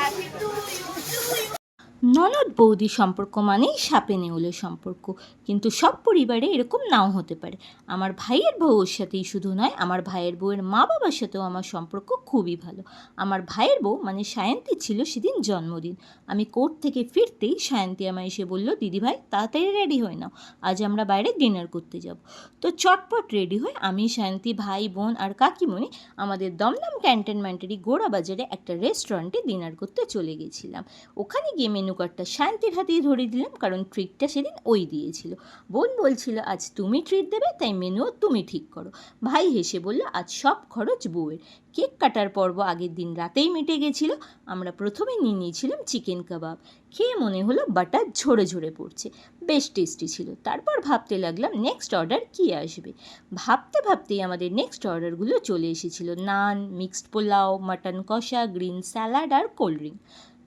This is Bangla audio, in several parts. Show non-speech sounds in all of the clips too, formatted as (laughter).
Happy to you, to you. ননদ বৌদি সম্পর্ক মানেই সাপে নেউলে সম্পর্ক। কিন্তু সব পরিবারে এরকম নাও হতে পারে। আমার ভাইয়ের বউয়ের সাথেই শুধু নয়, আমার ভাইয়ের বউয়ের মা বাবার সাথেও আমার সম্পর্ক খুবই ভালো। আমার ভাইয়ের বউ মানে সায়ন্তী ছিল সেদিন জন্মদিন। আমি কোর্ট থেকে ফিরতেই সায়ন্তী আমায় এসে বলল দিদিভাই তাড়াতাড়ি রেডি হয়ে নাও। আজ আমরা বাইরে ডিনার করতে যাব। তো চটপট রেডি হয়ে আমি, সায়ন্তী, ভাই, বোন আর কাকিমণি আমাদের দমদম ক্যান্টনমেন্টেরই গোড়া বাজারে একটা রেস্টুরেন্টে ডিনার করতে চলে গেছিলাম। ওখানে গিয়ে মেনু কার্ডটা শান্তির হাতেই ধরে দিলাম, কারণ ট্রিটটা সেদিন ওই দিয়েছিল। বোন বলছিল, আজ তুমি ট্রিট দেবে, তাই মেনুও তুমি ঠিক করো। ভাই হেসে বলল, আজ সব খরচ বউয়ের। কেক কাটার পর্ব আগের দিন রাতেই মিটে গেছিল। আমরা প্রথমে নিয়ে নিয়েছিলাম চিকেন কাবাব খেয়ে মনে হলো বাটার ঝরে ঝরে পড়ছে। বেশ টেস্টি ছিল। তারপর ভাবতে লাগলাম নেক্সট অর্ডার কী আসবে? ভাবতে ভাবতেই আমাদের নেক্সট অর্ডারগুলো চলে এসেছিল। নান মিক্সড পোলাও মাটন কষা গ্রিন স্যালাড আর কোল্ড ড্রিঙ্ক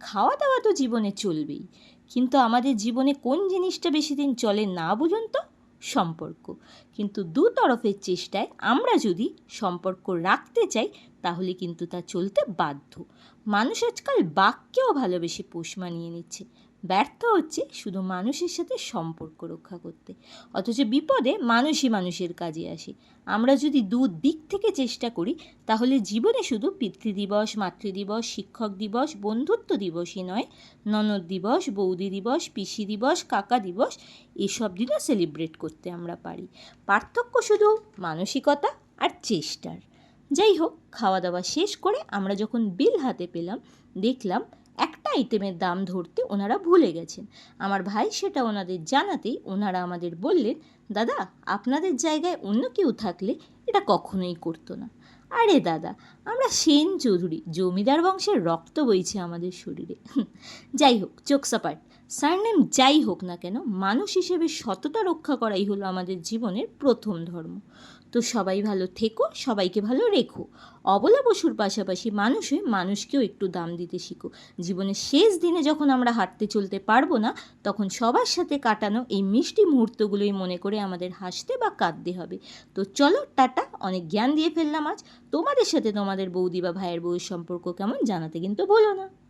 খাওয়া দাওয়া তো জীবনে চলবেই। কিন্তু আমাদের জীবনে কোন জিনিসটা বেশি দিন চলে না বলুন তো? সম্পর্ক। কিন্তু দু তরফের চেষ্টায় আমরা যদি সম্পর্ক রাখতে চাই, তাহলে কিন্তু তা চলতে বাধ্য। মানুষ আজকাল বাক্যেও ভালোবেসে পোষ মানিয়ে নিচ্ছে। ব্যর্থ হচ্ছে শুধু মানুষের সাথে সম্পর্ক রক্ষা করতে। অথচ বিপদে মানুষই মানুষের কাজে আসে। আমরা যদি দু দিক থেকে চেষ্টা করি, তাহলে জীবনে শুধু পিতৃ পিতৃদিবস, মাতৃদিবস, শিক্ষক দিবস, বন্ধুত্ব দিবসই নয়, ননদ দিবস, বৌদি দিবস, পিসি দিবস, কাকা দিবস, এসব দিনও সেলিব্রেট করতে আমরা পারি। পার্থক্য শুধু মানসিকতা আর চেষ্টার। যাই হোক, খাওয়া দাওয়া শেষ করে আমরা যখন বিল হাতে পেলাম, দেখলাম আইটেমের দাম ধরতে ওনারা ভুলে গেছেন। আমার ভাই সেটা ওনাদের জানাতেই ওনারা আমাদের বললেন, দাদা, আপনাদের জায়গায় অন্য কেউ থাকলে এটা কখনোই করতো না। আরে দাদা, আমরা সেন চৌধুরী জমিদার বংশের রক্ত বইছে আমাদের শরীরে। (laughs) যাই হোক চোখসাপাট সারনেম যাই হোক না কেন, মানুষ হিসেবে সততা রক্ষা করাই হলো আমাদের জীবনের প্রথম ধর্ম। তো সবাই ভালো থেকো, সবাইকে ভালো রেখো। অবলা বসুর পাশাপাশি মানুষ হয়ে মানুষকেও একটু দাম দিতে শিখো। জীবনের শেষ দিনে যখন আমরা হাঁটতে চলতে পারব না, তখন সবার সাথে কাটানো এই মিষ্টি মুহূর্তগুলোই মনে করে আমাদের হাসতে বা কাঁদতে হবে। তো চলো, টাটা, অনেক জ্ঞান দিয়ে ফেললাম আজ। তোমাদের সাথে তোমাদের বৌদি বা ভাইয়ের বউয়ের সম্পর্ক কেমন জানাতে কিন্তু বলো না।